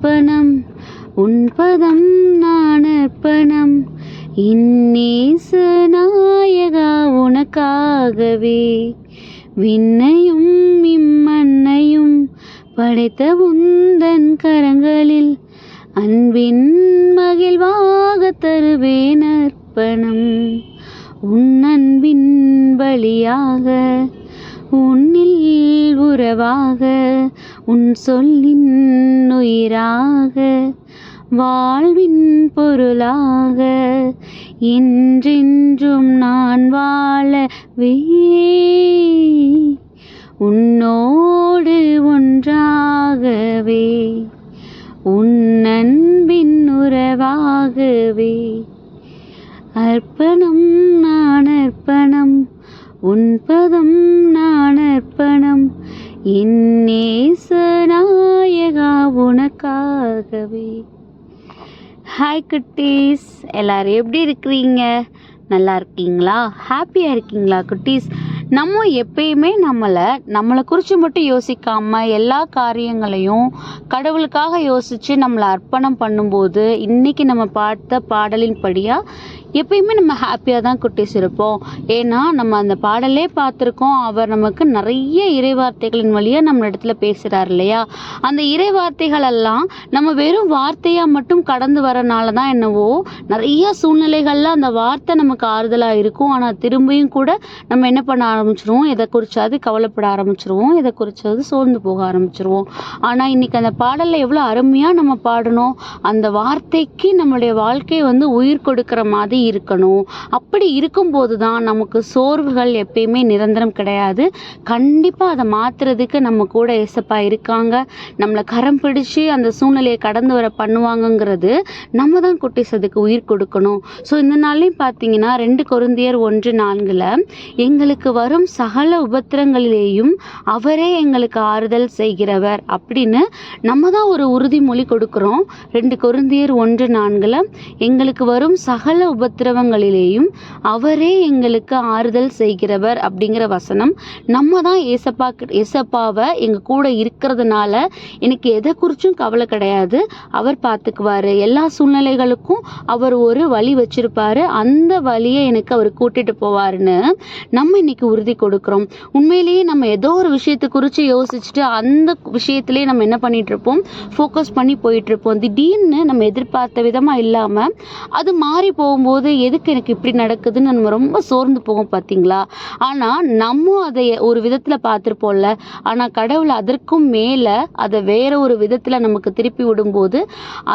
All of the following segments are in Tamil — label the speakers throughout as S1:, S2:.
S1: அர்ப்பணம் உன்பதம் நான் அர்ப்பணம். இன்னேச நாயகா உனக்காகவே. விண்ணையும் இம்மண்ணையும் படைத்த உந்தன் கரங்களில் அன்பின் மகிழ்வாக தருவேன் அர்ப்பணம். உன் அன்பின் பலியாக உன்னில் உறவாக உன் சொல்லின் உயிராக வாழ்வின் பொருளாக என்றென்றும் நான் வாழவே உன்னோடு ஒன்றாகவே உன் அன்பின் உறவாகவே. அர்ப்பணம் நான் அர்ப்பணம் உன் பதம் நான் அர்ப்பணம் நாயகா ஹாய் குட்டீஸ். எல்லோரும் எப்படி இருக்கிறீங்க? நல்லா இருக்கீங்களா? ஹாப்பியாக இருக்கீங்களா குட்டீஸ்? நம்ம எப்பயுமே நம்மளை நம்மளை குறித்து மட்டும் யோசிக்காமல் எல்லா காரியங்களையும் கடவுளுக்காக யோசித்து நம்மளை அர்ப்பணம் பண்ணும்போது இன்றைக்கி நம்ம பார்த்த பாடலின் படியாக எப்பயுமே நம்ம ஹாப்பியாக தான் குட்டீஸ் இருப்போம் ஏன்னா நம்ம அந்த பாடலே பார்த்துருக்கோம். அவர் நமக்கு நிறைய இறைவார்த்தைகளின் வழியாக நம்ம இடத்துல பேசுகிறார் இல்லையா? அந்த இறைவார்த்தைகள் எல்லாம் நம்ம வெறும் வார்த்தையாக மட்டும் கடந்து வரனால தான் என்னவோ நிறைய சூழ்நிலைகளில் அந்த வார்த்தை நமக்கு ஆறுதலாக இருக்கும். ஆனால் திரும்பியும் கூட நம்ம என்ன பண்ண ஆரம்பிச்சிருவோம்? எதை குறிச்சாது கவலைப்பட ஆரம்பிச்சிருவோம். இதை குறிச்சாது சோர்ந்து போக ஆரம்பிச்சிருவோம். ஆனால் இன்றைக்கி அந்த பாடலில் எவ்வளோ அருமையாக நம்ம பாடணும். அந்த வார்த்தைக்கு நம்மளுடைய வாழ்க்கை வந்து உயிர் கொடுக்குற மாதிரி இருக்கணும். அப்படி இருக்கும்போது தான் நமக்கு சோர்வுகள் எப்பயுமே நிரந்தரம் கிடையாது. கண்டிப்பாக அதை மாற்றுறதுக்கு நம்ம கூட ஏசப்பா இருக்காங்க. நம்மளை கரம் பிடிச்சு அந்த சூழ்நிலையை கடந்து வர பண்ணுவாங்கங்கிறது நம்ம தான் குட்டிஸ் அதுக்கு உயிர் கொடுக்கணும். ஸோ இந்த நாள்லையும் பார்த்தீங்கன்னா ரெண்டு கொருந்தியர் ஒன்று நான்கில் எங்களுக்கு வரும் சகல உபத்திரங்களிலேயும் அவரே எங்களுக்கு ஆறுதல் செய்கிறவர் அப்படின்னு நம்ம தான் ஒரு உறுதிமொழி கொடுக்குறோம். ரெண்டு கொருந்தியர் ஒன்று நான்கில் எங்களுக்கு வரும் சகல உபத்திரவங்களிலேயும் அவரே எங்களுக்கு ஆறுதல் செய்கிறவர் அப்படிங்கிற வசனம். நம்ம தான் ஏசப்பா ஏசப்பாவை எங்கள் கூட இருக்கிறதுனால எனக்கு எதை குறிச்சும் கவலை கிடையாது. அவர் பார்த்துக்குவார். எல்லா சூழ்நிலைகளுக்கும் அவர் ஒரு வழி வச்சிருப்பாரு. அந்த வழியை எனக்கு அவர் கூட்டிட்டு போவாருன்னு நம்ம இன்னைக்கு உறுதி கொடுக்குறோம். உண்மையிலேயே நம்ம ஏதோ ஒரு விஷயத்தை குறித்து யோசிச்சுட்டு அந்த விஷயத்திலே நம்ம என்ன பண்ணிட்டு இருப்போம்? ஃபோக்கஸ் பண்ணி போயிட்டு இருப்போம். திடீர்னு நம்ம எதிர்பார்த்த விதமாக இல்லாமல் அது மாறி போகும்போது எதுக்கு எனக்கு இப்படி நடக்குதுன்னு நம்ம ரொம்ப சோர்ந்து போகும் பார்த்தீங்களா ஆனால் நம்ம அதை ஒரு விதத்தில் பார்த்துருப்போம்ல. ஆனால் கடவுள் அதற்கும் மேலே அதை வேற ஒரு விதத்தில் நமக்கு திருப்பி விடும்போது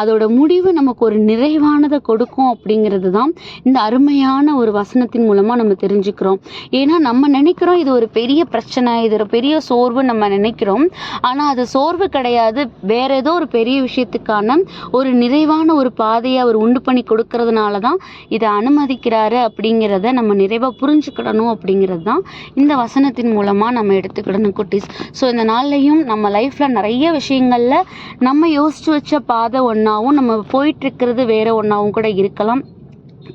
S1: அதோட முடிவு நமக்கு ஒரு நிறைவானதை கொடுக்கும் அப்படிங்கிறது தான் இந்த அருமையான ஒரு வசனத்தின் மூலமாக நம்ம தெரிஞ்சுக்கிறோம். ஏன்னா நம்ம நினைக்கிறோம் இது ஒரு பெரிய பிரச்சனை இது ஒரு பெரிய சோர்வு நம்ம நினைக்கிறோம். ஆனால் அது சோர்வு கிடையாது. வேற ஏதோ ஒரு பெரிய விஷயத்துக்கான ஒரு நிறைவான ஒரு பாதையை அவர் உண்டு பண்ணி கொடுக்கறதுனால தான் இதை அனுமதிக்கிறாரு அப்படிங்கிறத நம்ம நிறைவாக புரிஞ்சுக்கிடணும் அப்படிங்கிறது தான் இந்த வசனத்தின் மூலமாக நம்ம எடுத்துக்கிடணும் குட்டீஸ். ஸோ இந்த நாள்லையும் நம்ம லைஃப்பில் நிறைய விஷயங்களில் நம்ம யோசிச்சு வச்ச பாதை ஒன்றாவும் நம்ம போயிட்டுருக்கிறது வேறு ஒன்றாவும் கூட இருக்கலாம்.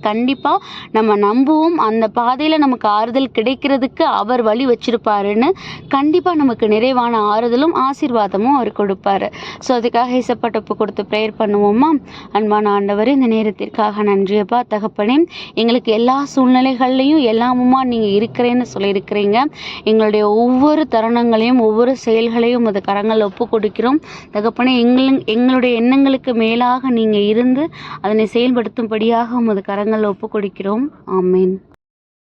S1: கண்டிப்பாக நம்ம நம்புவோம். அந்த பாதையில் நமக்கு ஆறுதல் கிடைக்கிறதுக்கு அவர் வழி வச்சிருப்பாருன்னு கண்டிப்பாக நமக்கு நிறைவான ஆறுதலும் ஆசீர்வாதமும் அவர் கொடுப்பாரு. ஸோ அதுக்காக இசப்பட்டப்பு கொடுத்து ப்ரேயர் பண்ணுவோமா? அன்பான ஆண்டவர் இந்த நேரத்திற்காக நன்றியப்பா தகப்பனே எங்களுக்கு எல்லா சூழ்நிலைகள்லையும் எல்லாமுமா நீங்கள் இருக்கிறேன்னு சொல்லியிருக்கிறீங்க. எங்களுடைய ஒவ்வொரு தருணங்களையும் ஒவ்வொரு செயல்களையும் அது கரங்களில் ஒப்பு கொடுக்கிறோம். தகப்பனே எங்கள் எங்களுடைய எண்ணங்களுக்கு மேலாக நீங்கள் இருந்து அதனை செயல்படுத்தும்படியாக உமது கரங்களில் ஒப்பு கொடுக்கிறோம் ஆமேன்.